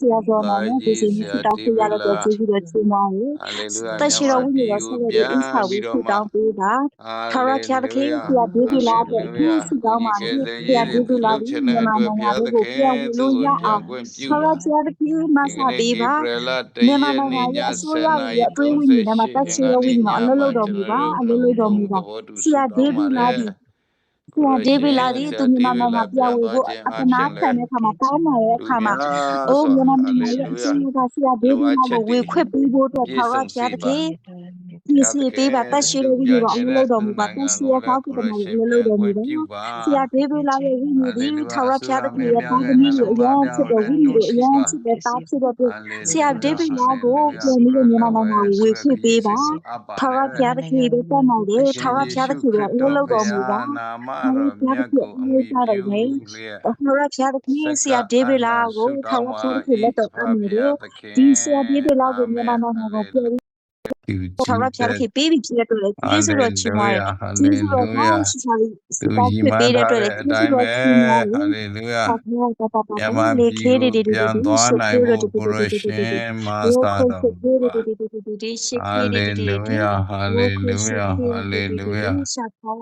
ဆရာတော်မှာလည်းဒီစီတောင်းပြရတော့ကျေးဇူးတော်ချီးမွမ်းရတက်ရှိတော်ဝိညာဉ်တော်ဆက်လက်အင်ဆောင်ပြီးတောင်းပေးတာထာဝရဘုရားသခင်ဆရာဒေဗီလာအတွက်ဒီစီတောင်းပါမယ်ဆရာဒေဗီလာဒီမြန်မာနိုင်ငံကိုပြန်လို့ရအောင်ထာဝရဘုရားသခင်မဆာပေးပါမြန်မာနိုင်ငံရဲ့အစိုးရရဲ့အတွင်းဝိညာဉ်မှာတက်ရှိတော်ဝိညာဉ်အလုံးလုံးတော်မူပါအလုံးလုံးတော်မူပါဆရာဒေဗီလာဒီ ဆရာဒေးဗစ်လာဒီသူမြန်မာနိုင်ငံပြဝေဖို့အကနာခံတဲ့အခါမှာပေါင်းလာတဲ့အခါမှာအိုးမြန်မာနိုင်ငံရဲ့အခြေအနေကဆရာဒေးဗစ်လာကိုဝေခွင့်ပေးဖို့အတွက်ခါဝါဆရာတခင် ဒီစီပေးပါတက်ရှိလို့ဝိညာဉ်တော်အလုပ်တော်မူပါတက်ရှိရကောက်ကိတမအလုပ်တော်မူပါဆရာဒေးဗစ်လာရဲ့ဝိညာဉ်ဒီထာဝရဘုရားသခင်ရဲ့ကောင်းကင်ကိုအယောင်ဖြစ်တဲ့ဝိညာဉ်ကိုအယောင်ဖြစ်တဲ့တားဖြစ်တဲ့ဆရာဒေးဗစ်လာကိုပြန်ပြီးတော့မြန်မာနိုင်ငံကိုဝေခွင့်ပေးပါထာဝရဘုရားသခင်ရဲ့တက်မှန်တယ်ထာဝရဘုရားသခင်ရဲ့အလုပ်တော်မူပါဘုရားကိုအမိစားတယ်ဘုရားဘုရားသခင်ဆရာဒေးဗစ်လာကိုထာဝရဘုရားသခင်လက်တော်အမိတယ်ဒီဆရာဒေးဗစ်လာကိုမြန်မာနိုင်ငံကိုပြန် သူကြည်ထာဝရဘုရားသခင်ပေးပြီးဖြစ်တဲ့အတွက်လည်းကျေးဇူးတော်ချီးမွမ်းတယ်ကျေးဇူးတော်ကိုရှိချတယ်စပါးဖြစ်ပေးတဲ့အတွက်လည်းကျေးဇူးတော်ချီးမွမ်းတယ်ဟာလေလုယာယမန်ပြည်ကိုပြန်သွားနိုင်ဖို့ကိုရရှင်မာသာတော်ဟာလေလုယာဟာလေလုယာဟာလေလုယာကို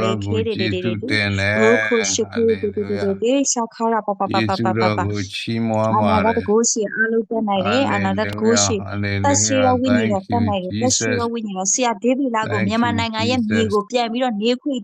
ရကိုကြည်သူတင်တယ်ဟာလေလုယာယေရှုတော်ကိုချီးမွမ်းပါတယ်အနာဂတ်ကိုရှိအားလုံးတတ်နိုင်တယ်အနာဂတ်ကိုရှိတရှိတော်ဝိညာဉ်တော်တတ်နိုင်၌လက်ရှိသောဝိညာဉ်တော်ဆရာဒေဗီလာကိုမြန်မာနိုင်ငံရဲ့မြေကိုပြန်ပြီးတော့နေခွေ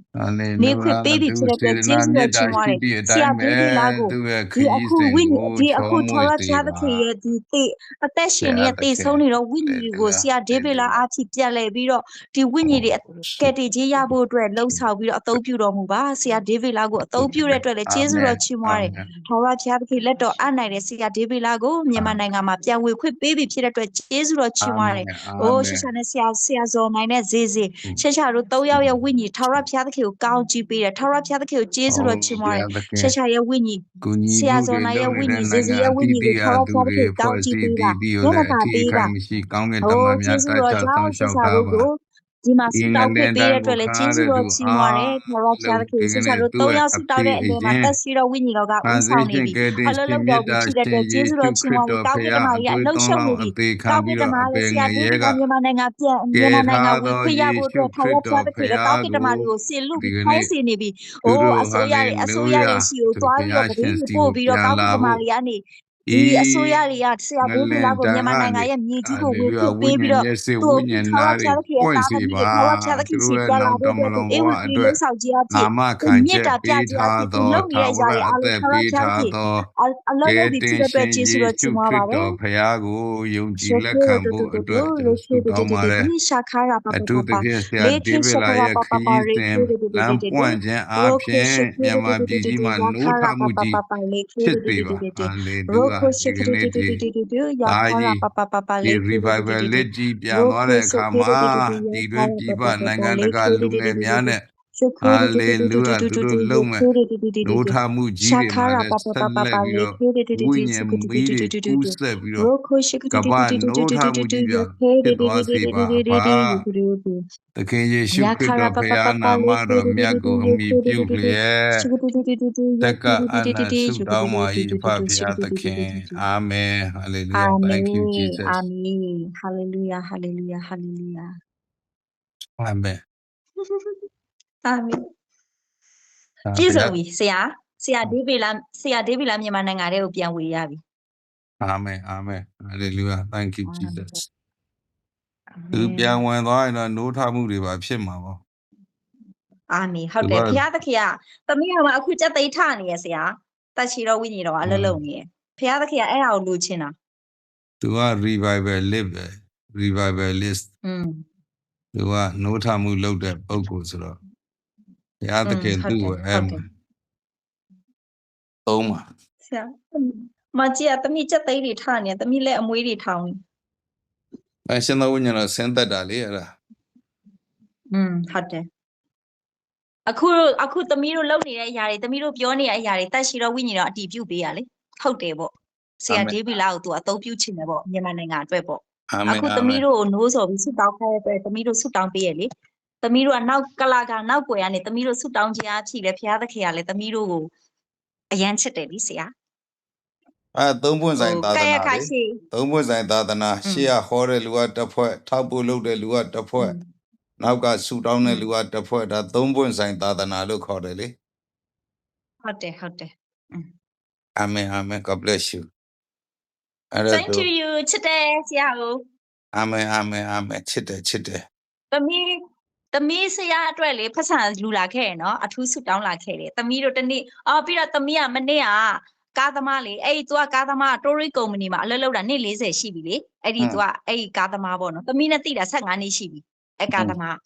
နေခွေပေးပြီးဖြစ်တဲ့ကျေးဇူးတော်ချီးမွမ်းတယ်ဆရာဒေဗီလာကိုဒီအခုဝိညာဉ်ဒီအခုထောရဆရာသခင်ရဲ့ဒီတေအသက်ရှင်နေတဲ့တေဆုံးနေတော့ဝိညာဉ်တွေကိုဆရာဒေဗီလာအားဖြင့်ပြန်လဲပြီးတော့ဒီဝိညာဉ်တွေကယ်တင်ခြင်းရဖို့အတွက်လှုံ့ဆော်ပြီးတော့အသုံးပြုတော်မူပါဆရာဒေဗီလာကိုအသုံးပြုတဲ့အတွက်လည်းကျေးဇူးတော်ချီးမွမ်းတယ်ထောရဆရာသခင်လက်တော်အနိုင်တဲ့ဆရာဒေဗီလာကိုမြန်မာနိုင်ငံမှာပြန်ဝေခွင့်ပေးပြီးဖြစ်တဲ့အတွက်ကျေးဇူးတော်ချီးမွမ်းတယ်ဟိုကိုရှေရှာနဲ့ဆရာဆရာဇော်နိုင်နဲ့ဈေးဈေးရှေရှာတို့၃ယောက်ရဲ့ဝိညာဉ်ထာဝရဘုရားသခင်ကိုကောင်းချီးပေးတယ်ထာဝရဘုရားသခင်ကိုကျေးဇူးတော်ချီးမွမ်းတယ်ရှေရှာရဲ့ဝိညာဉ်ဆရာဇော်နိုင်ရဲ့ဝိညာဉ်ဈေးဈေးရဲ့ဝိညာဉ်ကိုထာဝရဘုရားသခင်ကိုကောင်းချီးပေးတာဘုရားပါပေးတာကောင်းကင်တမန်များတိုက်တာတောင်းလျှောက်တာပါ ဒီမှာစူတောင်းပေးတဲ့အတွက်လည်းကျေးဇူးတော်ချီးမွားတယ်။ဘုရားဖျားခင်ဆရာတို့တော့ရောက်စူတောင်းတဲ့အချိန်မှာတက်စီတော်ဝိညာဉ်တော်ကဦးဆောင်နေပြီ။အလုံးလုံးတော်ကိုချီးတဲ့အတွက်ကျေးဇူးတော်ချီးမွားတောင်းပန်မှာရလှုပ်ရှုပ်နေပြီ။တောင်းပန်မှာဆရာတို့မြန်မာနိုင်ငံပြန်မြန်မာနိုင်ငံဝင်ခွင့်ရဖို့အတွက်ဘုရားဖျားခင်တောင်းပန်မှာကိုဆင်လူခိုင်းစီနေပြီ။အိုးအစိုးရရဲ့အစိုးရရဲ့ရှိကိုသွားပြီးတော့တည်ပြီးပို့ပြီးတော့တောင်းပန်မှာရနေ ဒီအစိုးရတွေကဆရာဝန်ကြီးလာကိုမြန်မာနိုင်ငံရဲ့မြေကြီးကိုဝေဖြုတ်ပေးပြီးတော့သူ့ထာဝရဖျားသခင်ရဲ့သားသမီးထာဝရဖျားသခင်စီကြလာတဲ့အေဝံဒီလေးဆောင်ကြီးအဖြစ်နာမခံချက်ပေးထားသောထာဝရအသက်ပေးထားသောအလောကဒီကြီးပဲကျေးဇူးတော်ချီးမွမ်းပါပဲ။ဘုရားကိုယုံကြည်လက်ခံဖို့အတွက်တောင်းပါရ။အထူးသဖြင့်ဆရာဒေးဗစ်လာရဲ့ခရီးစဉ်လမ်းပွင့်ခြင်းအပြင်မြန်မာပြည်ကြီးမှာနိုးထမှုကြီးဖြစ်ပေပါ။အာလေလုယာဒီနေ့ဒီဒါကြီးဒီ revival လက်ကြီးပြန်သွားတဲ့အခါမှာဒီတွင်ပြည်ပနိုင်ငံတကာလူငယ်များနဲ့ Hallelujah သူတို့လုံးမဲ့ဒုထာမှုကြီးတွေမှာလည်းဆက်လက်ပြီးတော့ဝိညာဉ်မီးတွေကူးဆက်ပြီးတော့ကမ္ဘာဒုထာမှုကြီးပြဖြစ်သွားစေပါပါသခင်ယေရှုခရစ်တော်ဘုရားနာမတော်မြတ်ကိုအမိပြုလျက်တက္ကအနန္တဆုတောင်းပါ၏ဖာဘုရားသခင်အာမင် hallelujah thank you jesus amen hallelujah hallelujah hallelujah amen သာမီပြည့်စုံပြီဆရာဆရာဒေးဗီလာဆရာဒေးဗီလာမြန်မာနိုင်ငံထဲကိုပြန်ဝေရပြီအာမင်အာမင်ဟာလေလုယာ thank you jesus သူပြန်ဝင်သွားရင်တော့노ထမှုတွေပါဖြစ်မှာပေါ့အာမင်ဟုတ်တယ်ဘုရားသခင်ကသမီးတော်မှာအခုကြက်သိထနေရဆရာတတ်ရှိတော်ဝိညာဉ်တော်အလုပ်လုပ်နေရဘုရားသခင်ကအဲ့ဒါကိုလိုချင်တာသူက revival live revivalist อืมသူက노ထမှုလုပ်တဲ့ပုံကိုဆိုတော့ ဘုရားသခင်သူ့ကိုအဲသုံးပါဆရာမကြီးကတမိချက်သိတွေထားနေတမိလက်အမွေးတွေထောင်နေအဲရှင်သောဝိညာဉ်တော်ဆင်းသက်တာလေအဲ့ဒါอืมဟုတ်တယ်အခုအခုတမီးတို့လုပ်နေတဲ့အရာတွေတမီးတို့ပြောနေတဲ့အရာတွေတက်ရှိတော့ဝိညာဉ်တော်အတီးပြုတ်ပေးရလေဟုတ်တယ်ပေါ့ဆရာဒေးဗီလာကိုသူအသုံးပြုချင်တယ်ပေါ့မြန်မာနိုင်ငံအတွက်ပေါ့အခုတမီးတို့ကိုနိုးစော်ပြီးဆုတောင်းခဲ့တဲ့တမီးတို့ဆုတောင်းပေးရလေ သမီးတို့ကနောက်ကလာကနောက်ွယ်ကနေသမီးတို့ဆုတောင်းခြင်းအဖြစ်လေဘုရားသခင်ကလည်းသမီးတို့ကိုအယမ်းချစ်တယ်လीဆရာအဲသုံးပွင့်ဆိုင်သာသကဲ့ရနာခါလေရှိသုံးပွင့်ဆိုင်သာသနာရှေ့ကဟောတဲ့လူကတစ်ဖွဲ့ထောက်ပို့လုပ်တဲ့လူကတစ်ဖွဲ့နောက်ကဆူတောင်းတဲ့လူကတစ်ဖွဲ့ဒါသုံးပွင့်ဆိုင်သာသနာလို့ခေါ်တယ်လေဟုတ်တယ်ဟုတ်တယ်အာမင်အာမင် God bless you အဲ့ဒါ thank ဆို you ချစ်တယ်ဆရာကိုအာမင်အာမင်အာမင်ချစ်တယ်ချစ်တယ်သမီး သမီးဆရာအတွက်လေဖက်ဆံလူလာခဲ့ရနော်အထူးဆုတောင်းလာခဲ့တယ်သမီးတို့တနေ့အော်ပြီးတော့သမီးကမနေ့ကကားသမားလေအဲ့ဒီ तू ကကားသမားတိုရီကုမ္ပဏီမှာအလုပ်လုပ်တာနေ့40ရှိပြီလေအဲ့ဒီ तू ကအဲ့ဒီကားသမားပေါ့နော်သမီးနဲ့တိတာ15နှစ်ရှိပြီအဲ့ကားသမား